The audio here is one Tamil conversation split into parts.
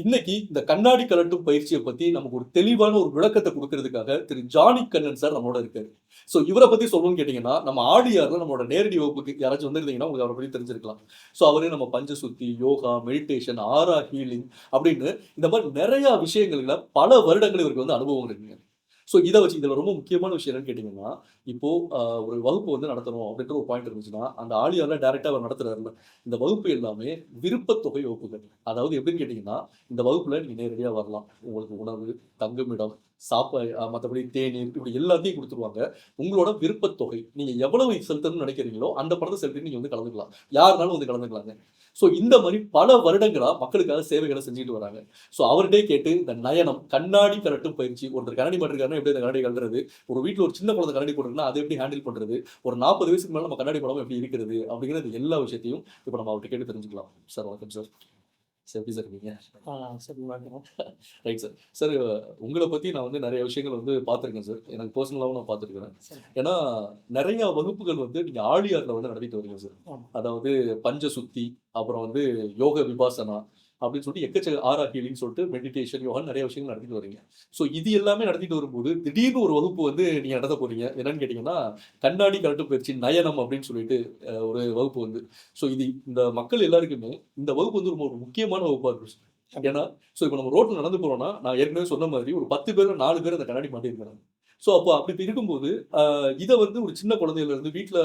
இன்னைக்கு இந்த கண்ணாடி கலட்டும் பயிற்சியை பத்தி நமக்கு ஒரு தெளிவான ஒரு விளக்கத்தை கொடுக்கறதுக்காக திரு ஜானி கண்ணன் சார் நம்மளோட இருக்காரு. சோ இவரை பத்தி சொல்லணும்னு கேட்டீங்கன்னா நம்ம ஆடியார்ல நம்மளோட நேரடி வகுப்புக்கு யாராச்சும் வந்திருந்தீங்கன்னா உங்களுக்கு அவரை பத்தி தெரிஞ்சிருக்கலாம். சோ அவரே நம்ம பஞ்சசுத்தி யோகா மெடிடேஷன் ஆரா ஹீலிங் அப்படின்னு இந்த மாதிரி நிறைய விஷயங்கள்ல பல வருடங்கள் இவருக்கு வந்து அனுபவம் இருக்குங்க. ஸோ இதை வச்சு இதில் ரொம்ப முக்கியமான விஷயம் என்னன்னு கேட்டிங்கன்னா இப்போ ஆஹ், ஒரு வகுப்பு வந்து நடத்தணும் அப்படின்ற ஒரு பாயிண்ட் இருந்துச்சுன்னா அந்த ஆலியாரில் டேரெக்டாக அவர் நடத்துறாருல இந்த வகுப்பு எல்லாமே விருப்பத்தொகை வகுப்புகள். அதாவது எப்படின்னு கேட்டிங்கன்னா இந்த வகுப்புல நீங்கள் நேரடியாக வரலாம். உங்களுக்கு உணவு தங்குமிடம் சாப்பா மற்றபடி தேநீர் இப்படி எல்லாத்தையும் கொடுத்துருவாங்க. உங்களோட விருப்பத்தொகை நீங்க எவ்வளவு செலுத்தணும்னு நினைக்கிறீங்களோ அந்த பணத்தை செலுத்தி நீங்கள் வந்து கலந்துக்கலாம். யாருனாலும் வந்து கலந்துக்கலாங்க. ஸோ இந்த மாதிரி பல வருடங்களா மக்களுக்காக சேவைகளை செஞ்சுட்டு வராங்க. ஸோ அவர்கிட்டே கேட்டு இந்த நயனம் கண்ணாடி கரட்டும் பயிற்சி ஒருத்தர் கண்ணாடி மாட்டிருக்காருன்னா எப்படி இந்த கண்ணாடி கலறது ஒரு வீட்டில் ஒரு சின்ன குழந்தை கண்ணாடி போட்டுருக்குன்னா அதை எப்படி ஹேண்டில் பண்றது? ஒரு நாற்பது வயசுக்கு மேலே நம்ம கண்ணாடி படம் எப்படி இருக்கிறது? அப்படிங்கிறது எல்லா விஷயத்தையும் இப்போ நம்ம அவர்கிட்ட கேட்டு தெரிஞ்சுக்கலாம். சார் வணக்கம் சார். சார் எப்படி சார் இருக்கீங்க சரி ரைட் சார் சார் உங்களை பற்றி நான் வந்து நிறைய விஷயங்கள் வந்து பார்த்துருக்கேன் சார் எனக்கு பர்சனலாகவும் நான் பார்த்துருக்கேன் சரி. ஏன்னா நிறைய வகுப்புகள் வந்து நீங்கள் ஆழியாரில் வந்து நடத்திட்டு வரீங்க சார். அதாவது பஞ்ச சுத்தி அப்புறம் வந்து யோக விபாசனா அப்படின்னு சொல்லிட்டு எக்கச்சக்க ஆரா ஹீலிங் சொல்லிட்டு மெடிடேஷன் யோகா நிறைய விஷயங்கள் நடத்திட்டு வரீங்க ஸோ இது எல்லாமே நடத்திட்டு வரும்போது திடீர்னு ஒரு வகுப்பு வந்து நீங்கள் நடத்த போறீங்க. என்னன்னு கேட்டிங்கன்னா கண்ணாடி கரட்டு பயிற்சி நயனம் அப்படின்னு சொல்லிட்டு ஒரு வகுப்பு வந்து. ஸோ இது இந்த மக்கள் எல்லாருக்குமே இந்த வகுப்பு வந்து ரொம்ப ஒரு முக்கியமான வகுப்பாக இருக்கும் ஏன்னா ஸோ இப்போ நம்ம ரோட்டில் நடந்து போறோம்னா நான் ஏற்கனவே சொன்ன மாதிரி ஒரு பத்து பேர் நாலு பேர் அந்த கண்ணாடி மாட்டியிருக்கிறாங்க ஸோ அப்போ அப்படி இருக்கும்போது இதை வந்து ஒரு சின்ன குழந்தையில இருந்து வீட்டில்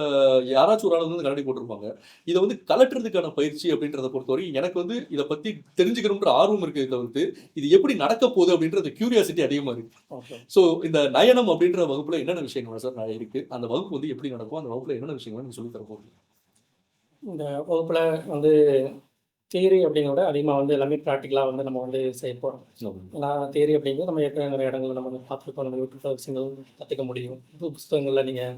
யாராச்சும் ஒரு ஆள் வந்து கண்ணாடி போட்டிருப்பாங்க. இதை வந்து கலட்டுறதுக்கான பயிற்சி அப்படின்றத பொறுத்தவரை எனக்கு வந்து இதை பத்தி தெரிஞ்சுக்கணுன்ற ஆர்வம் இருக்கு இதில் வந்து. இது எப்படி நடக்க போகுது அப்படின்றது கியூரியாசிட்டி அதிகமா இருக்கு. ஸோ இந்த நயனம் அப்படின்ற வகுப்புல என்னென்ன விஷயங்கள் சார் நான் இருக்கு? அந்த வகுப்பு வந்து எப்படி நடக்கும்? அந்த வகுப்புல என்னென்ன விஷயங்கள் நீங்க சொல்லி தர போகுது இந்த வகுப்பில் வந்து தியரி அப்படிங்கிறத விட அதிகமாக வந்து எல்லாமே ப்ராக்டிக்கலாக வந்து நம்ம வந்து செய்ய போகிறோம் நான் தியரி அப்படிங்கிறது நம்ம ஏற்கனவே நிறைய இடங்களில் நம்ம வந்து பார்த்துருக்கோம் நம்ம யூடியூப்ல விஷயங்கள் கற்றுக்க முடியும். புது புஸ்தகங்களில் நீங்கள்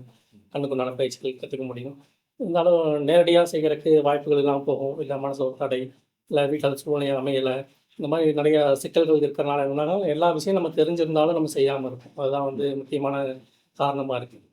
கண்ணுக்குண்டான பயிற்சிகள் கற்றுக்க முடியும். இருந்தாலும் நேரடியாக செய்கிறதுக்கு வாய்ப்புகள் எல்லாம் போகும். இல்லை மனசு தடை இல்லை வீட்டில் சூழ்நிலை அமையலை. இந்த மாதிரி நிறைய சிக்கல்கள் இருக்கிறனால இருந்தாலும் எல்லா விஷயம் நம்ம தெரிஞ்சிருந்தாலும் நம்ம செய்யாமல் இருக்கும் அதுதான் வந்து முக்கியமான காரணமாக இருக்குது